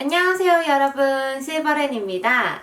안녕하세요 여러분. 실버렌입니다.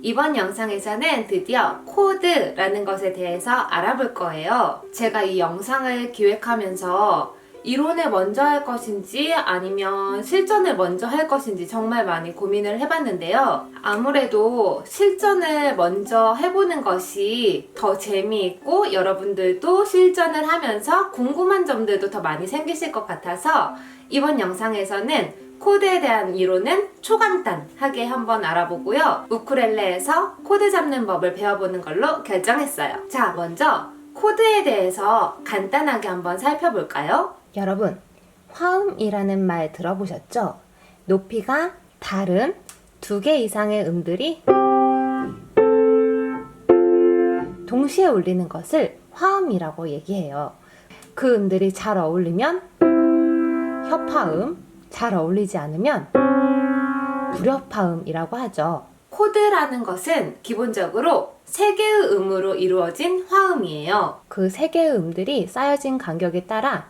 이번 영상에서는 드디어 코드라는 것에 대해서 알아볼 거예요. 제가 이 영상을 기획하면서 이론을 먼저 할 것인지 아니면 실전을 먼저 할 것인지 정말 많이 고민을 해봤는데요. 아무래도 실전을 먼저 해보는 것이 더 재미있고 여러분들도 실전을 하면서 궁금한 점들도 더 많이 생기실 것 같아서 이번 영상에서는 코드에 대한 이론은 초간단하게 한번 알아보고요. 우쿨렐레에서 코드 잡는 법을 배워보는 걸로 결정했어요. 자, 먼저 코드에 대해서 간단하게 한번 살펴볼까요? 여러분, 화음이라는 말 들어보셨죠? 높이가 다른 두 개 이상의 음들이 동시에 울리는 것을 화음이라고 얘기해요. 그 음들이 잘 어울리면 협화음, 잘 어울리지 않으면 불협화음이라고 하죠. 코드라는 것은 기본적으로 세 개의 음으로 이루어진 화음이에요. 그 세 개의 음들이 쌓여진 간격에 따라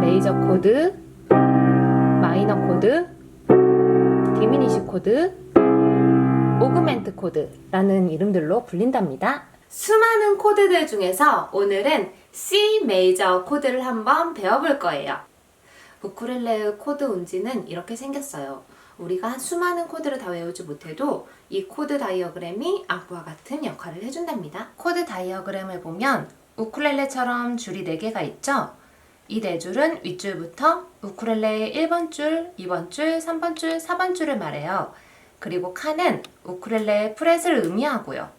레이저 코드, 마이너 코드, 디미니시 코드, 오그멘트 코드라는 이름들로 불린답니다. 수많은 코드들 중에서 오늘은 C 메이저 코드를 한번 배워볼 거예요. 우쿨렐레의 코드 운지는 이렇게 생겼어요. 우리가 수많은 코드를 다 외우지 못해도 이 코드 다이어그램이 악보와 같은 역할을 해준답니다. 코드 다이어그램을 보면 우쿨렐레처럼 줄이 4개가 있죠? 이네 줄은 윗줄부터 우쿨렐레의 1번 줄, 2번 줄, 3번 줄, 4번 줄을 말해요. 그리고 칸은 우쿨렐레의 프렛을 의미하고요.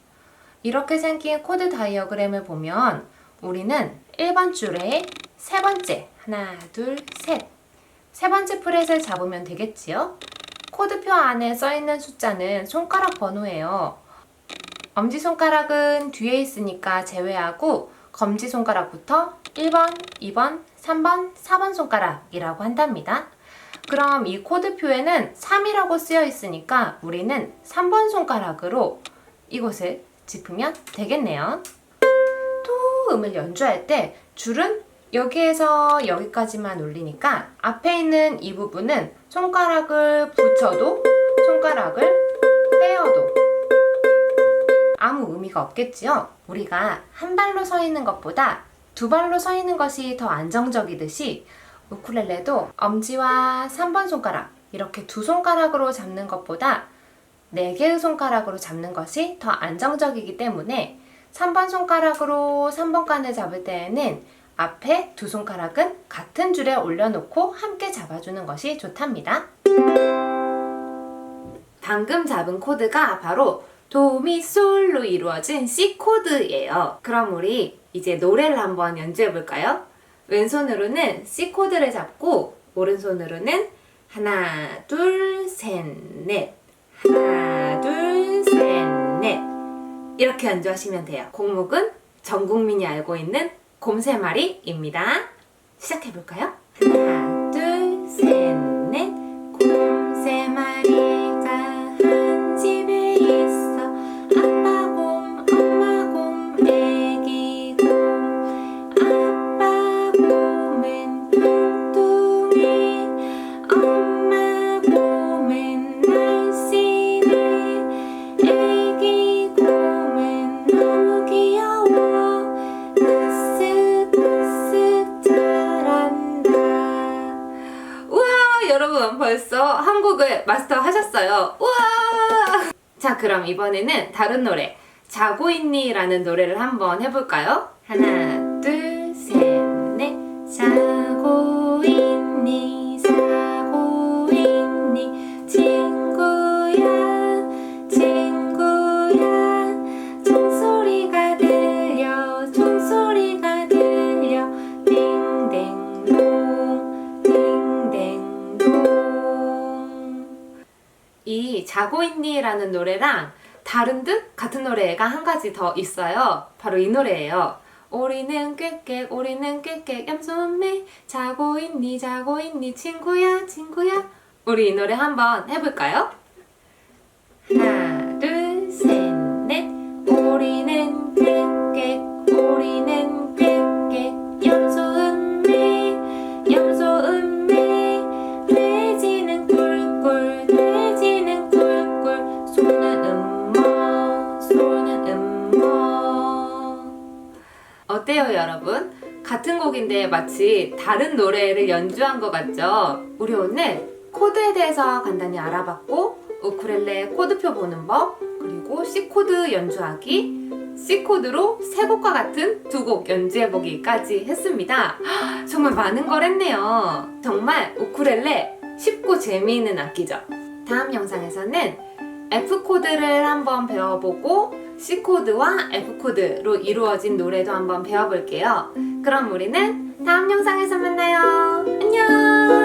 이렇게 생긴 코드 다이어그램을 보면 우리는 1번 줄에 세 번째, 하나, 둘, 셋. 세 번째 프렛을 잡으면 되겠지요? 코드표 안에 써 있는 숫자는 손가락 번호예요. 엄지손가락은 뒤에 있으니까 제외하고 검지손가락부터 1번, 2번, 3번, 4번 손가락이라고 한답니다. 그럼 이 코드표에는 3이라고 쓰여 있으니까 우리는 3번 손가락으로 이곳을 짚으면 되겠네요. 또 음을 연주할 때 줄은 여기에서 여기까지만 울리니까 앞에 있는 이 부분은 손가락을 붙여도 손가락을 떼어도 아무 의미가 없겠지요? 우리가 한 발로 서 있는 것보다 두 발로 서 있는 것이 더 안정적이듯이 우쿨렐레도 엄지와 3번 손가락 이렇게 두 손가락으로 잡는 것보다 네 개의 손가락으로 잡는 것이 더 안정적이기 때문에 3번 손가락으로 3번 칸을 잡을 때에는 앞에 두 손가락은 같은 줄에 올려놓고 함께 잡아주는 것이 좋답니다. 방금 잡은 코드가 바로 도미솔로 이루어진 C 코드예요. 그럼 우리 이제 노래를 한번 연주해 볼까요? 왼손으로는 C 코드를 잡고 오른손으로는 하나, 둘, 셋, 넷. 하나, 둘, 셋, 넷. 이렇게 연주하시면 돼요. 곡목은 전 국민이 알고 있는 곰새마리입니다. 시작해 볼까요? 하나, 둘, 셋, 넷. 곰새마리가 한 집에 있어. 아빠 곰, 엄마 곰, 애 여러분 벌써 한국을 마스터 하셨어요. 우와! 자, 그럼 이번에는 다른 노래. 자고 있니 라는 노래를 한번 해볼까요? 하나, 이 자고 있니라는 노래랑 다른 듯 같은 노래가 한 가지 더 있어요. 바로 이 노래예요. 오리는 꾀꾀 오리는 꾀꾀 염소매 자고 있니 자고 있니 친구야 친구야 우리 이 노래 한번 해볼까요? 하나 여러분? 같은 곡인데 마치 다른 노래를 연주한 것 같죠? 우리 오늘 코드에 대해서 간단히 알아봤고 우쿨렐레 코드표 보는 법 그리고 C 코드 연주하기 C 코드로 세 곡과 같은 두 곡 연주해보기까지 했습니다. 헉, 정말 많은 걸 했네요. 정말 우쿨렐레 쉽고 재미있는 악기죠. 다음 영상에서는 F 코드를 한번 배워보고 C 코드와 F 코드로 이루어진 노래도 한번 배워볼게요. 그럼 우리는 다음 영상에서 만나요. 안녕!